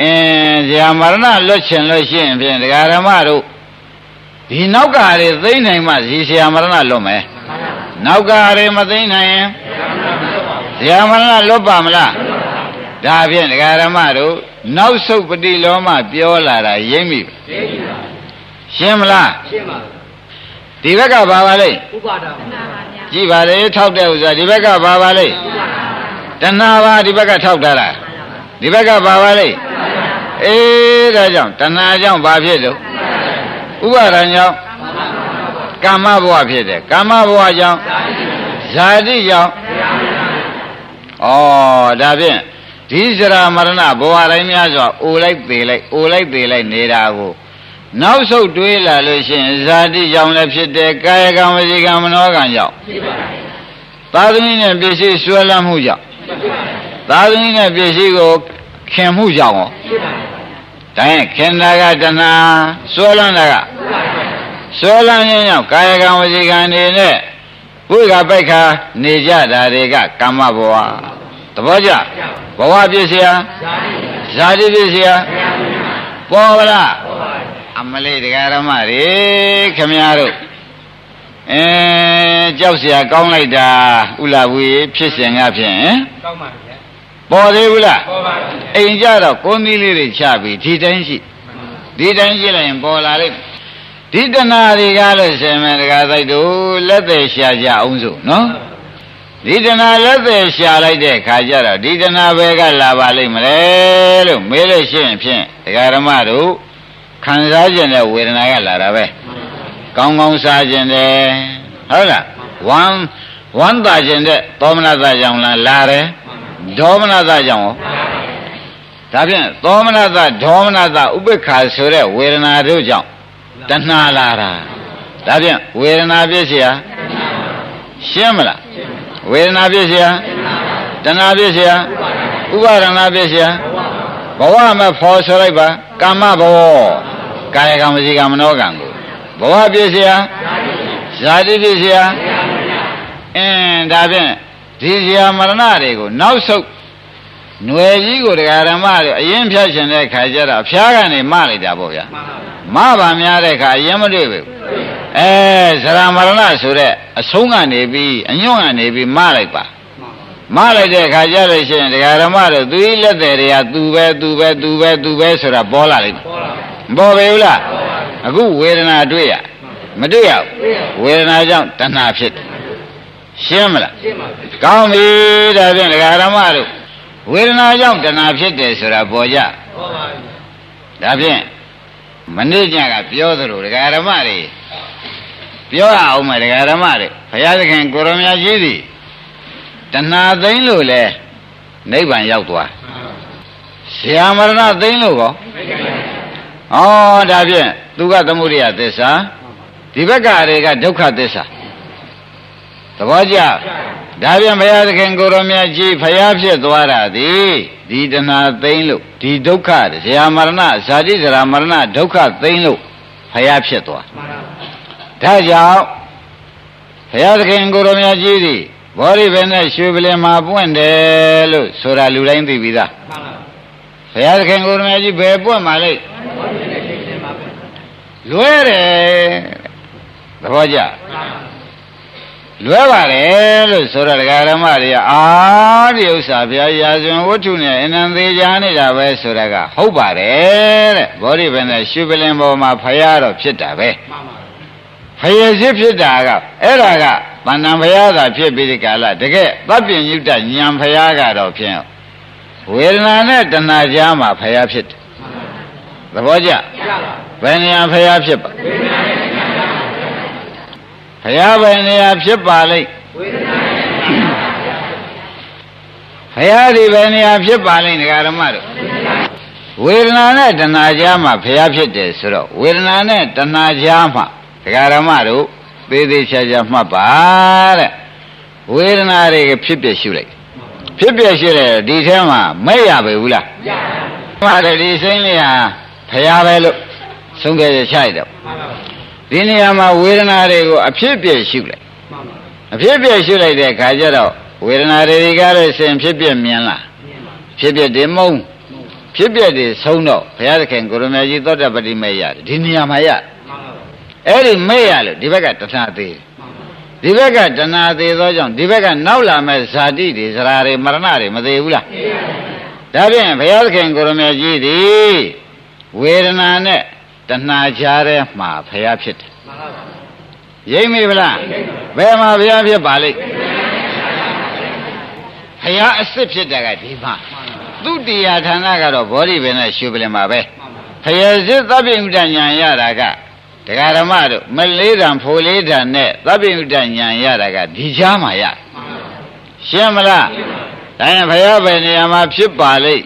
အင်းဇာမရဏလွတ်ချင်လို့ရှိရင်ဖြင့်ဒကာဓမ္မတို့ဒီနောက်ကတွေသိမ့်နိုင်မှဇီဇာမရဏလွတ်မယ်နောက်ကတွေမသိမ့်နိုင်ရင်ဇာမရဏလွတ်ပါမလားဒါဖြင့်ဒကာဓမ္မတို့နောက်ဆုတ်ပฏิလောမပြောလာတာရိမ့်ပြီရှင်းမလားရှင်းပါဒီဘက်ကဘာပါလိမ့်ဥပါဒာကြည့်ပါလေထောက်တဲ့ဥစ္စာဒီဘက်ကဘာပါလိမ့်တဏှာပါဒီဘက်ကထောက်ထားတာဒီဘက်ကဘာပါလိမ့် အေးဒါကြောင့်တဏှာကြောင့်ဘာဖြစ်လို့ဥပါဒံကြောင့်ကာမဘဝဖြစ်တယ်ကာမဘဝကြောင့်ဇာတိကြောင့်ဩဒါဖြင့်ဒီစရာမရဏဘဝတိုင်းများစွာအိုလိုက်ပေလိုက်အိုလိုက်ပေလိုက်နေတာကိုနောက်ဆုတ်တွေးလာလို့ရှိရင်ဇာတိကြောင့်လည်းဖြစ်တယ်ကာယကံဝစီကံမနောကံကြောင့်သာသမီနဲ့ပစ္စည်းဆွဲလမ်းမှုကြောင့်သာသမီနဲ့ပစ္စည်းကိုခင်မှုကြောင့်ရော ဒါရင်ခင်တာကတဏှာဆွဲလမ်းတာကဆွဲလမ်းခြင်းကြောင့်ကာယကံဝစီကံနေနဲ့ဝိကပိုက်ခါနေကြတာတွေကကမ္မဘဝသဘောကျဘဝပစ္စည်းဟာဇာတိပစ္စည်းဟာပေါ်ပါလား အမလေးတရားဓမ္မတွေခမည်းတော်အဲကြောက်เสียကောင်းလိုက်တာဥလာဝေဖြစ်စဉ်ကဖြင့်ဟင် ကောင်းပါပြီ ာ ပေါ်သေးဘူးလားပေါ်ပါပြီအိမ်ကြတော့ကိုမီးလေးတွေချပြီးဒီတိုင်းရှိဒီတိုင်းရှိလိုက်ရင်ပေါ်လာလိမ့်မယ်ဒီတဏှာတွေကလို့ရှင်မယ်တရားသိုက်တို့လက်သေးရှာကြအောင်စို့နော်ဒီတဏှာလက်သေးရှာလိုက်တဲ့ခါကျတော့ဒီတဏှာဘယ်ကလာပါလိမ့်မလဲလို့မေးလို့ရှိရင်ဖြင့်တရားဓမ္မတို့ခံစားခြင်းတဲ့ဝေဒနာကလာတာပဲကောင်းကောင်းစားခြင်းတဲ့ဟုတ်လားဝမ်းဝမ်းသာခြင်းတဲ့သောမနတကြောင့်လားလာတယ် ဒေါမနတကြောင့်ရောဒါဖြင့်သောမနတဒေါမနတဥပိ္ပခာဆိုတဲ့ဝေဒနာတို့ကြောင့်တဏှာလာတာဒါဖြင့်ဝေဒနာပြည့်စရာရှင်းမလားဝေဒနာပြည့်စရာတဏှာပြည့်စရာဥပါဒနာပြည့်စရာဘဝမှာဖော်ဆိုလိုက်ပါကာမဘဝကာယကံဝစီကံမနောကံကိုဘဝပြည့်စရာဇာတိပြည့်စရာအင်းဒါဖြင့် ဒီဇာမရဏတွေကိုနောက်ဆုတ်ຫນွယ်ကြီးကိုတရားဓမ္မတွေအရင်ဖြတ်ရှင်တဲ့ခါကျတော့အဖျားကနေမလိုက်တာပေါ့ဗျာမှန်ပါမပါများတဲ့ခါအရင်မတွေ့ဘူးအဲဇရာမရဏဆိုတဲ့အဆုံးကနေပြီးအညွန့်ကနေပြီးမလိုက်ပါမလိုက်တဲ့ခါကျလို့ရှိရင်တရားဓမ္မတို့သူဤလက်တယ်တွေကသူပဲသူပဲသူပဲသူပဲဆိုတာပေါ်လာလိမ့်မယ်ပေါ်လာပြီပေါ်ပေဘူးလားအခုဝေဒနာတွေ့ရမတွေ့ရဘူးဝေဒနာကြောင့်တဏှာဖြစ်တယ် ရှင်းမလားရှင်းပါပြီကောင်းပြီဒါဖြင့်တရားဓမ္မတို့ဝေဒနာကြောင့်တဏှာဖြစ်တယ်ဆိုတာပေါ်ကြပေါ်ပါပြီဒါဖြင့်မနေ့ညကပြောသလိုဒကာဓမ္မတွေပြောရအောင်မယ်ဒကာဓမ္မတွေဘုရားသခင်ကိုရမကြီးသည်တဏှာသိမ့်လို့လဲနိဗ္ဗာန်ရောက်သွားဆရာမရဏသိမ့်လို့ကောမိတ်ကလေးဩဒါဖြင့်သူကသမုဒိယသစ္စာဒီဘက်ကတွေကဒုက္ခသစ္စာသ ဘောကျဒါဖြင့်ဘုရားသခင်ကိုရမကြီးဖျားဖြစ်သွားတာသည်ဒီတဏှာသိမ့်လို့ဒီဒုက္ခဇရာမရဏဇာတိဇရာမရဏဒုက္ခသိမ့်လို့ဖျားဖြစ်သွားမှန်ပါဒါကြောင့်ဘုရားသခင်ကိုရမကြီးသည်ဘောရိဘယ်နဲ့ရွှေပလင်မှာပွင့်တယ်လို့ဆိုတာလူတိုင်းသိပြီးသားမှန်ပါဘုရားသခင်ကိုရမကြီးဘယ်ပွင့်မှာလဲဘောဒီနဲ့ရှင်းရှင်းပါပဲလွဲတယ်သဘောကျမှန်ပါ လွဲပါတယ်လို့ဆိုတော့ဒကာရမတွေကအာဒီဥစ္စာဘုရားရာဇဝင်ဝတ္ထုနဲ့အနန္သေးချာနေတာပဲဆိုတာကဟုတ်ပါတယ်တဲ့ဘောဓိဘယ်နဲ့ရွှေပလင်ပေါ်မှာဖရာတော့ဖြစ်တာပဲမှန်ပါဖရာဖြစ်ဖြစ်တာကအဲ့ဒါကဗန္နံဖရာသာဖြစ်ပြီးဒီကာလတကယ်သဗ္ဗညုတဉာဏ်ဖရာကတော့ဖြင့်ဝေဒနာနဲ့တဏှာကြားမှာဖရာဖြစ်တယ်သဘောကျရပါဘယ်နေရာဖရာဖြစ်ပါဝေဒနာနဲ့ဉာဏ်ပါ ဖရာဘယ်နေရာဖြစ်ပါလိမ့်ဝေဒနာနဲ့ဉာဏ်ပါဘုရားဒီဘယ်နေရာဖြစ်ပါလိမ့်ဒကာရမတို့ဝေဒနာနဲ့တဏှာကြားမှာဘုရားဖြစ်တယ်ဆိုတော့ဝေဒနာနဲ့တဏှာကြားမှာဒကာရမတို့သေးသေးချာချာမှတ်ပါတဲ့ဝေဒနာတွေကဖြစ်ပြရှုလိုက်ဖြစ်ပြရှုတယ်ဒီထဲမှာမဲ့ရပဲဘူးလားရပါမှတ်တယ်ဒီစိမ့်လေးဟာဘုရားပဲလို့ဆုံးဖြတ်ချက်ချလိုက်တော့မှန်ပါ ဒီနေရာမှာဝေဒနာတွေကိုအဖြစ်ပြရှုလိုက်မှန်ပါအဖြစ်ပြရှုလိုက်တဲ့ခါကျတော့ဝေဒနာတွေကလည်းစဉ်ဖြစ်ပြမြင်လားမြင်ပါဖြစ်ဖြစ်တယ်မုံဖြစ်ပြက်တွေဆုံးတော့ဘုရားသခင်ကိုရမကြီးသောတပတိမဲ့ရတယ်ဒီနေရာမှာရမှန်ပါပါအဲ့ဒီမဲ့ရလို့ဒီဘက်ကတဏှာသေးတယ်ဒီဘက်ကတဏှာသေးသောကြောင့်ဒီဘက်ကနောက်လာမဲ့ဇာတိတွေဇရာတွေမရဏတွေမသေးဘူးလားဒါဖြင့်ဘုရားသခင်ကိုရမကြီးဒီဝေဒနာနဲ့ တဏှာကြားထဲမှာဘုရားဖြစ်တယ်မှန်ပါပါရိမ့်မိဗလားဘယ်မှာဘုရားဖြစ်ပါလိမ့်ဘုရားအစ်စ်ဖြစ်တဲ့ကဒီမှာသူတရားဌာနကတော့ဘောဓိပင်နဲ့ရှုပလင်မှာပဲဖယစစ်သဗ္ဗညုတညာရတာကတရားဓမ္မတို့မလေးတံဖိုလေးတံနဲ့သဗ္ဗညုတညာရတာကဒီချားမှာရရှင်းမလားဒါရင်ဘုရားပဲနေရာမှာဖြစ်ပါလိမ့်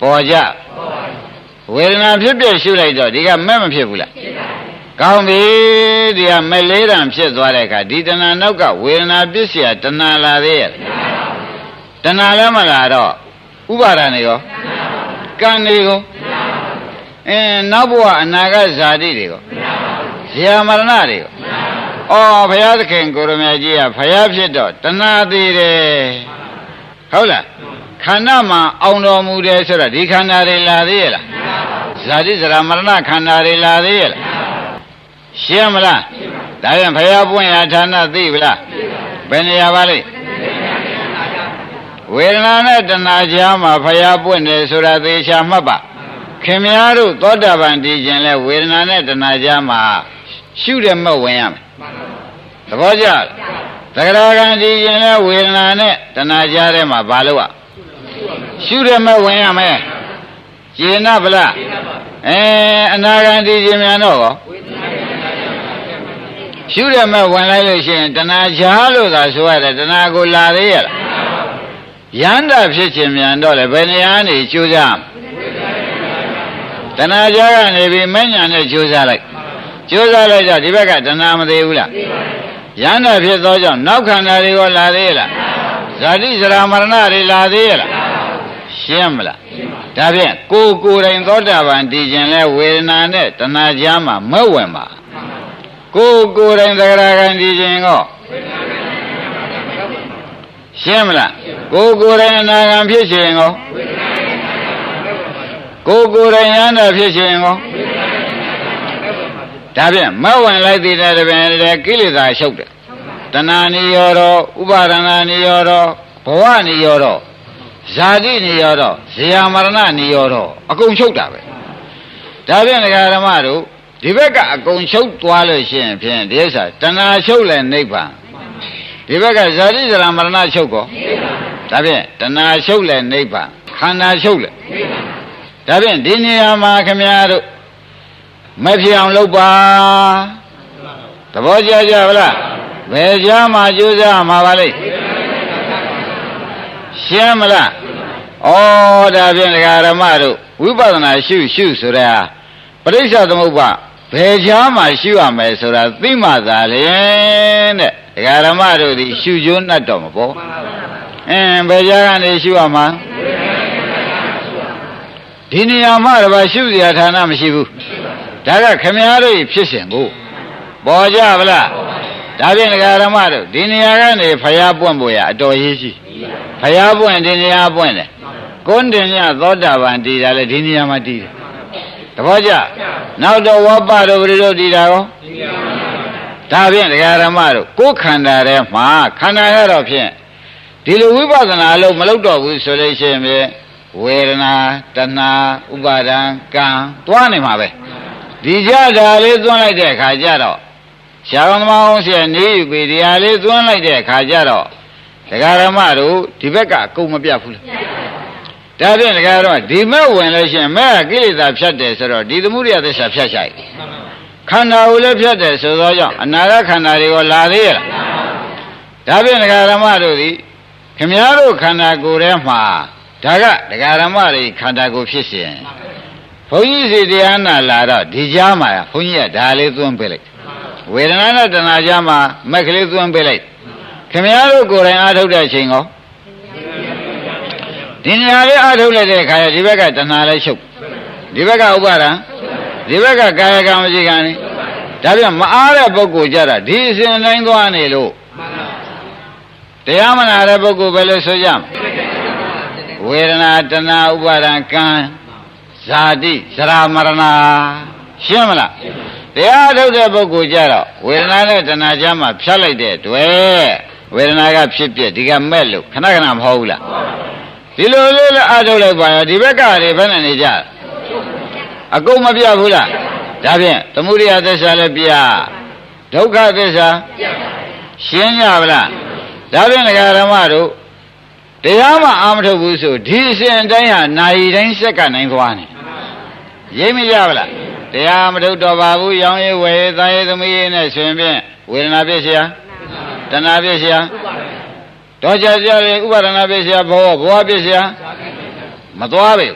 ပေါ်ကြ ဝေဒနာဖြစ်ပြရှုလိုက်တော့ဒီကမဲ့မဖြစ်ဘူးလားကောင်းပြီဒီကမလေးတံဖြစ်သွားတဲ့အခါဒီတဏှာနောက်ကဝေဒနာပစ္စယတဏှာလာသေးရဲ့တဏှာလည်းမလာတော့ဥပါဒာနေရောကံနေရောအင်းနောက်ဘဝအနာဂတ်ဇာတိတွေရောဇာမရဏတွေရောအော်ဘုရားသခင်ကိုရမကြီးကဘုရားဖြစ်တော့တဏှာသေးတယ်ဟုတ်လားခန္ဓာမှာအောင်တော်မူတယ်ဆိုတော့ဒီခန္ဓာတွေလာသေးရဲ့လား ဇာတိဇရာမရဏခန္ဓာတွေလာသေးရဲ့လားရှင်းမလားဒါပြန်ဘုရားပွင့်ရဌာနသိပြီလားဘယ်နေရာပါလိမ့်ဝေဒနာနဲ့တဏှာကြားမှာဘုရားပွင့်တယ်ဆိုတာသေချာမှတ်ပါခင်ဗျားတို့သောတာပန်တည်ခြင်းလဲဝေဒနာနဲ့တဏှာကြားမှာရှုတယ်မဲ့ဝင်ရမယ်သဘောကျလားသဂရာကံတည်ခြင်းလဲဝေဒနာနဲ့တဏှာကြားထဲမှာဘာလို့อ่ะရှုတယ်မဲ့ဝင်ရမယ်ကျင်နာဗလား အဲအနာဂံတည်ခြင်းများတော့ရောရှုရမဲ့ဝင်လိုက်လို့ရှိရင်တဏှာချားလို့သာဆိုရတယ်တဏှာကိုလာသေးရလားရန္တာဖြစ်ခြင်းမြန်တော့လေဘယ်နေရာနေကြိုးစားတဏှာချားကနေပြီးမညာနဲ့ကြိုးစားလိုက်ကြိုးစားလိုက်တော့ဒီဘက်ကတဏှာမသေးဘူးလားရန္တာဖြစ်သောကြောင့်နောက်ခန္ဓာတွေကလာသေးရလားဇာတိဇရာမရဏတွေလာသေးရလားရှင်းမလား ဒါဖြင့်ကိုယ်ကိုယ်တိုင်သောတာပန်တည်ခြင်းလဲဝေဒနာနဲ့တဏှာကြားမှာမက်ဝင်ပါကိုယ်ကိုယ်တိုင်သဂရကံဒီခြင်းကောရှင်းမလားကိုယ်ကိုယ်တိုင်အနာဂံဖြစ်ခြင်းကောကိုယ်ကိုယ်တိုင်ယန္တာဖြစ်ခြင်းကောဒါဖြင့်မဝင်လိုက်သေးတဲ့တပင်လေကိလေသာရှုပ်တယ်တဏှာနိရောဓဥပါဒနာနိရောဓဘဝနိရောဓ ဇာတိနိရောဓဇေယမရဏနိရောဓအကုန်ချုပ်တာပဲဒါဖြင့်ဒကာဓမ္မတို့ဒီဘက်ကအကုန်ချုပ်သွားလို့ရှိရင်ဖြင့်ဒီဥစ္စာတဏှာချုပ်လဲနိဗ္ဗာန်ဒီဘက်ကဇာတိဇရာမရဏချုပ်ကောဒါဖြင့်တဏှာချုပ်လဲနိဗ္ဗာန်ခန္ဓာချုပ်လဲဒါဖြင့်ဒီနေရာမှာခမည်းတော်မဖြစ်အောင်လုပ်ပါသဘောကျကြဗလားဘယ်ကြားမှာကြိုးစားမှာပါလိမ့် ရှင်းမလားဩဒါဖြင့်ဒကာရမတို့ဝိပဿနာရှုရှုဆိုတဲ့ဟာပရိစ္ဆသမုပ္ပါဘယ်ချားမှရှုရမယ်ဆိုတာသိမှသာလေတဲ့ဒကာရမတို့ဒီရှုကျိုးနှတ်တော့မပေါ့အင်းဘယ်ချားကနေရှုရမှာဒီနေရာမှာတော့ရှုစရာဌာနမရှိဘူးဒါကခမည်းတော်ဖြစ်စဉ်ကိုပေါ်ကြဗလားဒါဖြင့်ဒကာရမတို့ဒီနေရာကနေဖျားပွင့်ဖို့ရအတော်ရေးရှိ ဖျားပွင့်ဒီနေရာပွင့်တယ်ကိုန်းတင်ညသောတာပန်တည်တာလေဒီနေရာမှာတည်တယ်တပည့်ကြနောက်တော့ဝပ္ပတို့ဘယ်လိုတည်တာရောဒါဖြင့်တရားဓမ္မတို့ကိုယ်ခန္ဓာထဲမှာခန္ဓာရတော့ဖြင့်ဒီလိုဝိပဿနာလို့မလုပ်တော့ဘူးဆိုလို့ရှိရင်ဖြင့်ဝေဒနာတဏှာဥပါဒံကံသွားနေမှာပဲဒီကြတာလေးသွန်းလိုက်တဲ့အခါကျတော့ဆရာတော်သမားအောင်ဆရာနေယူပြီးတရားလေးသွန်းလိုက်တဲ့အခါကျတော့ တရားဓမ္မတို့ဒီဘက်ကအကုန်မပြတ်ဘူးလားဒါဖြင့်တကယ်တော့ဒီမဲ့ဝင်လို့ရှိရင်မဲ့ကိလေသာဖြတ်တယ်ဆိုတော့ဒီသမှုရိယသစ္စာဖြတ်ဆိုင်ခန္ဓာကိုလည်းဖြတ်တယ်ဆိုသောကြောင့်အနာဂတ်ခန္ဓာတွေကိုလာသေးရလားဒါဖြင့်ဒကာရမတို့သည်ခမည်းတော်ခန္ဓာကိုယ်ထဲမှာဒါကဒကာရမတွေခန္ဓာကိုယ်ဖြစ်စဉ်ဘုန်းကြီးစီတရားနာလာတော့ဒီကြားမှာဘုန်းကြီးကဒါလေးသွင်းပေးလိုက်ဝေဒနာနဲ့တဏှာကြားမှာမက်ကလေးသွင်းပေးလိုက် ခမည်းတော်ကိုယ်တိုင်အားထုတ်တဲ့အချိန်ကောဒီနေရာလေးအထုတ်လိုက်တဲ့အခါကျဒီဘက်ကတဏှာလေးချုပ်ဒီဘက်ကဥပါဒံဒီဘက်ကကာယကံဝစီကံနေဒါပြန်မအားတဲ့ပုဂ္ဂိုလ်ကြတာဒီအစဉ်တိုင်းသွားနေလို့တရားမနာတဲ့ပုဂ္ဂိုလ်ပဲလို့ဆိုကြမှာဝဝေဒနာတဏှာဥပါဒံကံဇာတိဇရာမရဏရှင်းမလားတရားထုတ်တဲ့ပုဂ္ဂိုလ်ကြတော့ဝေဒနာနဲ့တဏှာကြားမှာဖြတ်လိုက်တဲ့တွေ့ ဝေဒနာကဖြစ်ပြဒီကမဲ့လို့ခဏခဏမဟုတ်ဘူးလားဒီလိုလေးလည်းအထုတ်လိုက်ပါရောဒီဘက်ကတွေဘယ်နဲ့နေကြအကုန်မပြဘူးလားဒါဖြင့်သမုဒိယသစ္စာလည်းပြဒုက္ခသစ္စာရှင်းကြပါလားဒါဖြင့်ဒကာဓမ္မတို့တရားမှအာမထုတ်ဘူးဆိုဒီအစဉ်အတိုင်းဟာနာယီတိုင်းစက်ကနိုင်သွားနေရိပ်မကြပါလားတရားမထုတ်တော့ပါဘူးရောင်းရည်ဝယ်ရည်သားရည်သမီးရည်နဲ့ဆိုရင်ဖြင့်ဝေဒနာပြည့်စရာ တဏှာပြည့်စရာတော့ကြကြလေဥပါဒနာပြည့်စရာဘောဘောပြည့်စရာမသွားပဲ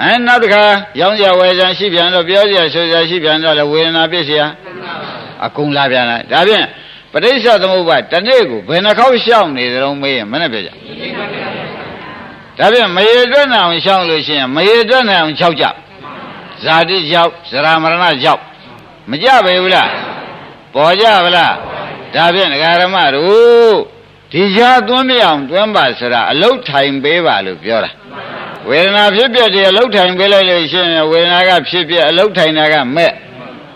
အဲနောက်တစ်ခါရောင်းကြဝယ်ကြရှိပြန်တော့ပြောကြဆိုကြရှိပြန်တော့လေဝေဒနာပြည့်စရာအကုန်လာပြန်လာဒါဖြင့်ပဋိစ္စသမုပ္ပါတနေ့ကိုဘယ်နှခေါက်ရှောင်နေသလုံးမေးရင်မနဲ့ပြကြဒါဖြင့်မရေတွက်နိုင်အောင်ရှောင်လို့ရှိရင်မရေတွက်နိုင်အောင်၆ကြဇာတိကြောက်ဇရာမရဏကြောက်မကြပဲဘူးလားပေါ်ကြဗလား ဒါဖြင့်ဒကာရမတို့ဒီရှားသွန်းမရအောင်တွန်းပါဆိုတာအလုတ်ထိုင်ပေးပါလို့ပြောတာဝေဒနာဖြစ်ပြတယ်အလုတ်ထိုင်ပေးလိုက်လို့ရှိရင်ဝေဒနာကဖြစ်ပြအလုတ်ထိုင်တာကမဲ့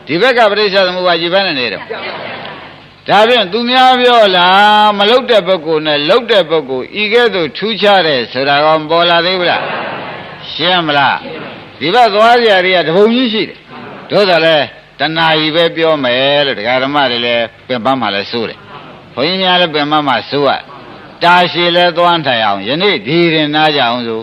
ဒီဘက်ကပဋိစ္စသမုပ္ပါကြည်ပန်းနေတော့ဒါဖြင့်သူများပြောလားမလုတ်တဲ့ပုဂ္ဂိုလ်နဲ့လုတ်တဲ့ပုဂ္ဂိုလ်ဤကဲ့သို့ထူးခြားတယ်ဆိုတာကပေါ်လာသေးဘူးလားရှင်းမလားဒီဘက်သွားကြတွေကတပုံကြီးရှိတယ်တို့ဆိုလဲတ ဏှာကြီးပဲပြောမယ်လို့ဒကာဓမ္မတွေလည်းပြင်ပန်းမှလည်းစိုးတယ်ဘုန်းကြီးများလည်းပြင်ပန်းမှစိုးရတာရှည်လဲသွားထိုင်အောင်ယနေ့ဒီရင်နာကြအောင်ဆို